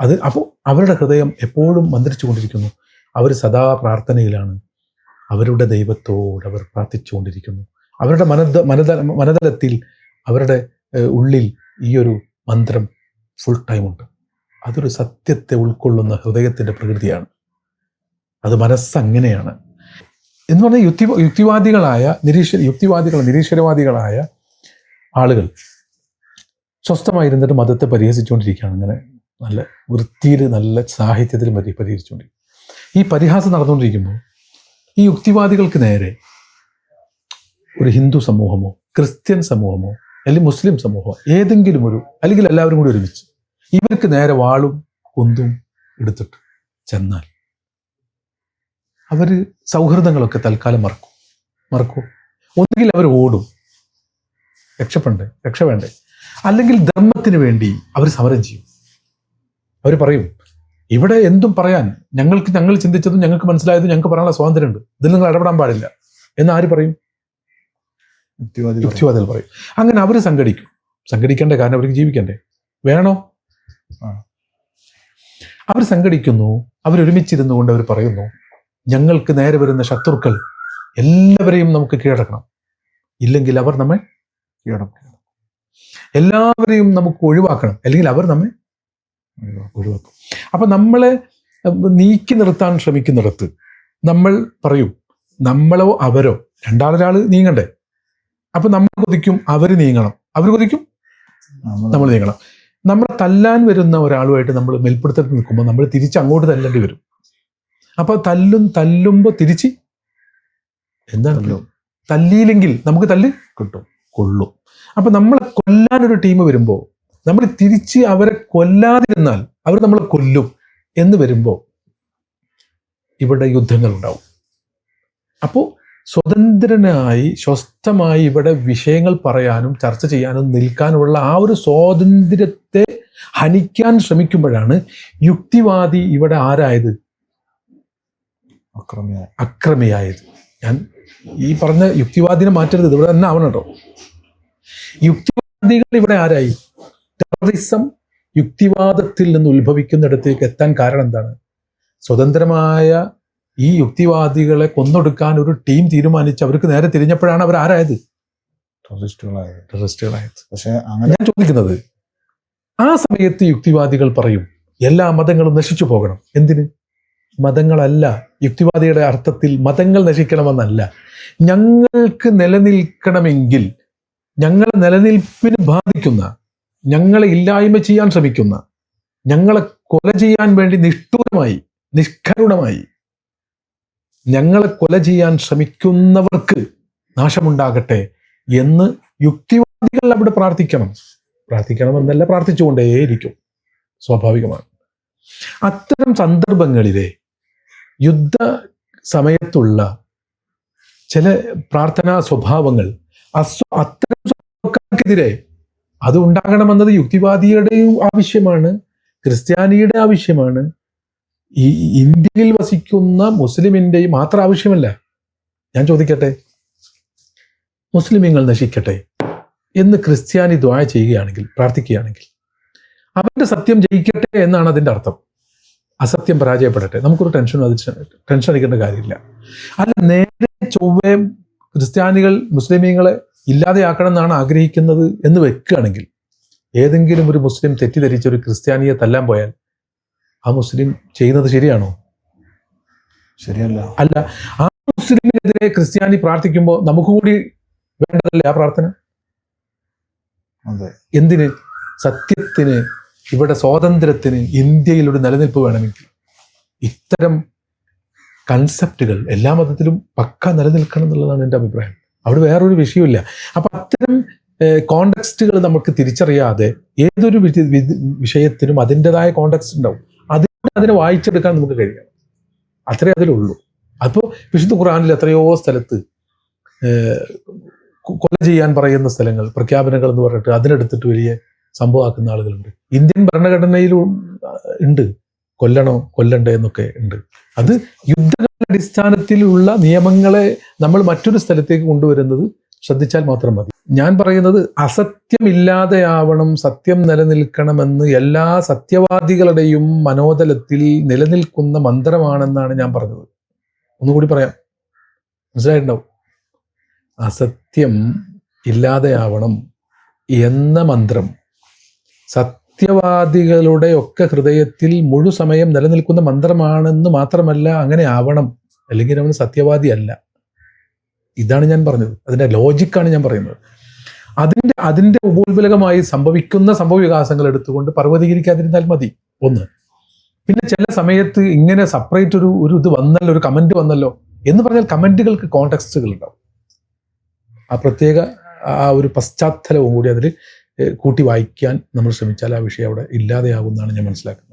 അത് അപ്പോൾ അവരുടെ ഹൃദയം എപ്പോഴും മന്ത്രിച്ചുകൊണ്ടിരിക്കുന്നു. അവർ സദാ പ്രാർത്ഥനയിലാണ്. അവരുടെ ദൈവത്തോട് അവർ പ്രാർത്ഥിച്ചുകൊണ്ടിരിക്കുന്നു. അവരുടെ മനത മനത മനതലത്തിൽ അവരുടെ ഉള്ളിൽ ഈ ഒരു മന്ത്രം ഫുൾ ടൈമുണ്ട് അതൊരു സത്യത്തെ ഉൾക്കൊള്ളുന്ന ഹൃദയത്തിന്റെ പ്രകൃതിയാണ്. അത് മനസ്സങ്ങനെയാണ്. എന്ന് പറഞ്ഞാൽ യുക്തി യുക്തിവാദികളായ നിരീശ്വ യുക്തിവാദികൾ നിരീശ്വരവാദികളായ ആളുകൾ സ്വസ്ഥമായിരുന്നിട്ട് മതത്തെ പരിഹസിച്ചുകൊണ്ടിരിക്കുകയാണ്. അങ്ങനെ നല്ല വൃത്തിയിൽ നല്ല സാഹിത്യത്തിൽ പരി പരിഹരിച്ചുകൊണ്ടിരിക്കും. ഈ പരിഹാസം നടന്നുകൊണ്ടിരിക്കുമ്പോൾ ഈ യുക്തിവാദികൾക്ക് നേരെ ഒരു ഹിന്ദു സമൂഹമോ ക്രിസ്ത്യൻ സമൂഹമോ അല്ലെങ്കിൽ മുസ്ലിം സമൂഹമോ ഏതെങ്കിലും ഒരു അല്ലെങ്കിൽ എല്ലാവരും കൂടി ഒരുമിച്ച് ഇവർക്ക് നേരെ വാളും കുന്തും എടുത്തിട്ട് ചെന്നാൽ അവർ സൗഹൃദങ്ങളൊക്കെ തൽക്കാലം മറക്കും. മറക്കൂ. ഒന്നുകിൽ അവർ ഓടും. രക്ഷപ്പെടണ്ടേ രക്ഷ വേണ്ടേ അല്ലെങ്കിൽ ധർമ്മത്തിന് വേണ്ടി അവർ സമരം ചെയ്യും. അവർ പറയും ഇവിടെ എന്തും പറയാൻ ഞങ്ങൾക്ക് ഞങ്ങൾ ചിന്തിച്ചതും ഞങ്ങൾക്ക് മനസ്സിലായതും ഞങ്ങൾക്ക് പറയാനുള്ള സ്വാതന്ത്ര്യമുണ്ട്. ഇതിൽ നിങ്ങൾ ഇടപെടാൻ പാടില്ല. എന്ന് ആര് പറയും? യുക്തിവാദി പറയും. യുക്തിവാദികൾ പറയും. അങ്ങനെ അവർ സംഘടിക്കും. സംഘടിക്കേണ്ട കാരണം അവർക്ക് ജീവിക്കണ്ടേ? വേണോ. അവർ സംഘടിക്കുന്നു അവരൊരുമിച്ചിരുന്നു കൊണ്ട് അവർ പറയുന്നു ഞങ്ങൾക്ക് നേരെ വരുന്ന ശത്രുക്കൾ എല്ലാവരെയും നമുക്ക് കീഴടക്കണം. ഇല്ലെങ്കിൽ അവർ നമ്മെ കീഴടക്കണം എല്ലാവരെയും നമുക്ക് ഒഴിവാക്കണം. അല്ലെങ്കിൽ അവർ നമ്മെ ഒഴിവാക്കും. അപ്പൊ നമ്മളെ നീക്കി നിർത്താൻ ശ്രമിക്കുന്നിടത്ത് നമ്മൾ പറയും നമ്മളോ അവരോ? രണ്ടാളൊരാൾ നീങ്ങണ്ടേ? അപ്പൊ നമ്മൾ കൊതിക്കും അവർ നീങ്ങണം. അവർ കൊതിക്കും? നമ്മൾ നീങ്ങണം. നമ്മൾ തല്ലാൻ വരുന്ന ഒരാളുമായിട്ട് നമ്മൾ മെൽപ്പെടുത്തിട്ട് നിൽക്കുമ്പോൾ നമ്മൾ തിരിച്ച് അങ്ങോട്ട് തല്ലേണ്ടി വരും. അപ്പൊ തല്ലും തല്ലുമ്പോൾ തിരിച്ച് എന്താണ് തല്ലും. തല്ലിയില്ലെങ്കിൽ നമുക്ക് തല്ല് കിട്ടും കൊള്ളും. അപ്പൊ നമ്മളെ കൊല്ലാൻ ഒരു ടീം വരുമ്പോൾ നമ്മൾ തിരിച്ച് അവരെ കൊല്ലാതിരുന്നാൽ അവർ നമ്മളെ കൊല്ലും എന്ന് വരുമ്പോൾ ഇവിടെ യുദ്ധങ്ങൾ ഉണ്ടാവും അപ്പോൾ സ്വതന്ത്രനായി സ്വസ്ഥമായി ഇവിടെ വിഷയങ്ങൾ പറയാനും ചർച്ച ചെയ്യാനും നിൽക്കാനുമുള്ള ആ ഒരു സ്വാതന്ത്ര്യത്തെ ഹനിക്കാൻ ശ്രമിക്കുമ്പോഴാണ് യുക്തിവാദി ഇവിടെ ആരായത്? അക്രമിയായത്. ഞാൻ ഈ പറഞ്ഞ യുക്തിവാദിനെ മാറ്റരുത്. ഇവിടെ തന്നെ ആവണം കേട്ടോ. യുക്തിവാദികൾ ഇവിടെ ആരായി? ടെററിസം യുക്തിവാദത്തിൽ നിന്ന് ഉത്ഭവിക്കുന്നിടത്തേക്ക് എത്താൻ കാരണം എന്താണ്? സ്വതന്ത്രമായ ഈ യുക്തിവാദികളെ കൊന്നൊടുക്കാൻ ഒരു ടീം തീരുമാനിച്ച് അവർക്ക് നേരെ തിരിഞ്ഞപ്പോഴാണ് അവർ ആരായത്? ടെററിസ്റ്റുകളായത് ടെററിസ്റ്റുകളായത് പക്ഷേ അങ്ങനെ ഞാൻ ചോദിക്കുന്നത് ആ സമയത്ത് യുക്തിവാദികൾ പറയും എല്ലാ മതങ്ങളും നശിച്ചു പോകണം. എന്തിന്? മതങ്ങളല്ല. യുക്തിവാദിയുടെ അർത്ഥത്തിൽ മതങ്ങൾ നശിക്കണമെന്നല്ല. ഞങ്ങൾക്ക് നിലനിൽക്കണമെങ്കിൽ ഞങ്ങളെ നിലനിൽപ്പിന് ബാധിക്കുന്ന ഞങ്ങളെ ഇല്ലായ്മ ചെയ്യാൻ ശ്രമിക്കുന്ന ഞങ്ങളെ കൊല ചെയ്യാൻ വേണ്ടി നിഷ്ഠൂരമായി നിഷ്കരുണമായി ഞങ്ങളെ കൊല ചെയ്യാൻ ശ്രമിക്കുന്നവർക്ക് നാശമുണ്ടാകട്ടെ എന്ന് യുക്തിവാദികൾ അവിടെ പ്രാർത്ഥിക്കണം. പ്രാർത്ഥിക്കണമെന്നല്ല പ്രാർത്ഥിച്ചുകൊണ്ടേയിരിക്കും. സ്വാഭാവികമാണ്. അത്തരം സന്ദർഭങ്ങളിലെ യുദ്ധ സമയത്തുള്ള ചില പ്രാർത്ഥനാ സ്വഭാവങ്ങൾ അസ്വ അത്തരം സ്വഭാവക്കാർക്കെതിരെ അത് ഉണ്ടാകണമെന്നത് യുക്തിവാദിയുടെയും ആവശ്യമാണ് ക്രിസ്ത്യാനിയുടെ ആവശ്യമാണ്. ഈ ഇന്ത്യയിൽ വസിക്കുന്ന മുസ്ലിമിന്റെയും മാത്രം ആവശ്യമല്ല. ഞാൻ ചോദിക്കട്ടെ? മുസ്ലിമീങ്ങൾ നശിക്കട്ടെ എന്ന് ക്രിസ്ത്യാനി ദ്വായ ചെയ്യുകയാണെങ്കിൽ പ്രാർത്ഥിക്കുകയാണെങ്കിൽ അവന്റെ സത്യം ജയിക്കട്ടെ എന്നാണ് അതിന്റെ അർത്ഥം. അസത്യം പരാജയപ്പെടട്ടെ. നമുക്കൊരു ടെൻഷൻ അത് ടെൻഷൻ അടിക്കേണ്ട കാര്യമില്ല. അല്ല നേരെ ചൊവ്വേ ക്രിസ്ത്യാനികൾ മുസ്ലിമീങ്ങളെ ഇല്ലാതെയാക്കണം എന്നാണ് ആഗ്രഹിക്കുന്നത് എന്ന് വെക്കുകയാണെങ്കിൽ ഏതെങ്കിലും ഒരു മുസ്ലിം തെറ്റിദ്ധരിച്ച ഒരു ക്രിസ്ത്യാനിയെ തല്ലാൻ പോയാൽ ആ മുസ്ലിം ചെയ്യുന്നത് ശരിയാണോ? ശരിയല്ല. അല്ല ആ മുസ്ലിമിനെതിരെ ക്രിസ്ത്യാനി പ്രാർത്ഥിക്കുമ്പോൾ നമുക്ക് കൂടി വേണ്ടതല്ലേ ആ പ്രാർത്ഥന? എന്തിന്? സത്യത്തിന് ഇവിടെ സ്വാതന്ത്ര്യത്തിന് ഇന്ത്യയിൽ ഒരു നിലനിൽപ്പ് വേണമെങ്കിൽ ഇത്തരം കൺസെപ്റ്റുകൾ എല്ലാ മതത്തിലും പക്ക നിലനിൽക്കണം എന്നുള്ളതാണ് എന്റെ അഭിപ്രായം. അവിടെ വേറൊരു വിഷയമില്ല അപ്പൊ അത്തരം കോണ്ടക്സ്റ്റുകൾ നമുക്ക് തിരിച്ചറിയാതെ ഏതൊരു വിഷയത്തിനും അതിന്റെതായ കോണ്ടക്സ്റ്റ് ഉണ്ടാവും. അതിലൂടെ അതിനെ വായിച്ചെടുക്കാൻ നമുക്ക് കഴിയണം. അത്രേ അതിലുള്ളൂ. അപ്പോൾ വിശുദ്ധ ഖുറാനിൽ എത്രയോ സ്ഥലത്ത് കൊല ചെയ്യാൻ പറയുന്ന സ്ഥലങ്ങൾ പ്രഖ്യാപനങ്ങൾ എന്ന് പറഞ്ഞിട്ട് അതിനെടുത്തിട്ട് വലിയ സംഭവമാക്കുന്ന ആളുകളുണ്ട്. ഇന്ത്യൻ ഭരണഘടനയിലും ആ, ഉണ്ട്. കൊല്ലണോ കൊല്ലണ്ടേ എന്നൊക്കെ ഉണ്ട്. അത് യുദ്ധകാല അടിസ്ഥാനത്തിലുള്ള നിയമങ്ങളെ നമ്മൾ മറ്റൊരു സ്ഥലത്തേക്ക് കൊണ്ടുവരുന്നത് ശ്രദ്ധിച്ചാൽ മാത്രം മതി. ഞാൻ പറയുന്നത് അസത്യമില്ലാതെയാവണം സത്യം നിലനിൽക്കണമെന്ന് എല്ലാ സത്യവാദികളുടെയും മനോതലത്തിൽ നിലനിൽക്കുന്ന മന്ത്രമാണെന്നാണ് ഞാൻ പറഞ്ഞത്. ഒന്നുകൂടി പറയാം. മനസ്സിലായിട്ടുണ്ടാവും? അസത്യം ഇല്ലാതെയാവണം എന്ന മന്ത്രം. സത്യവാദികളുടെ ഒക്കെ ഹൃദയത്തിൽ മുഴുസമയം നിലനിൽക്കുന്ന മന്ത്രമാണെന്ന് മാത്രമല്ല അങ്ങനെ ആവണം. അല്ലെങ്കിൽ അവൻ സത്യവാദി അല്ല. ഇതാണ് ഞാൻ പറഞ്ഞത്. അതിന്റെ ലോജിക്കാണ് ഞാൻ പറയുന്നത്. അതിന്റെ അതിന്റെ ഉപോത്ബലകമായി സംഭവിക്കുന്ന സംഭവ വികാസങ്ങൾ എടുത്തുകൊണ്ട് പർവതീകരിക്കാതിരുന്നാൽ മതി. ഒന്ന്. പിന്നെ ചില സമയത്ത് ഇങ്ങനെ സെപ്പറേറ്റ് ഒരു ഒരു ഇത് വന്നല്ലോ ഒരു കമന്റ് വന്നല്ലോ എന്ന് പറഞ്ഞാൽ കമന്റുകൾക്ക് കോണ്ടെക്സ്റ്റുകൾ ഉണ്ടാവും ആ പ്രത്യേക ആ ഒരു പശ്ചാത്തലവും കൂടി അതിൽ കൂട്ടി വായിക്കാൻ നമ്മൾ ശ്രമിച്ചാൽ ആ വിഷയം അവിടെ ഇല്ലാതെയാകുമെന്നാണ് ഞാൻ മനസ്സിലാക്കുന്നത്.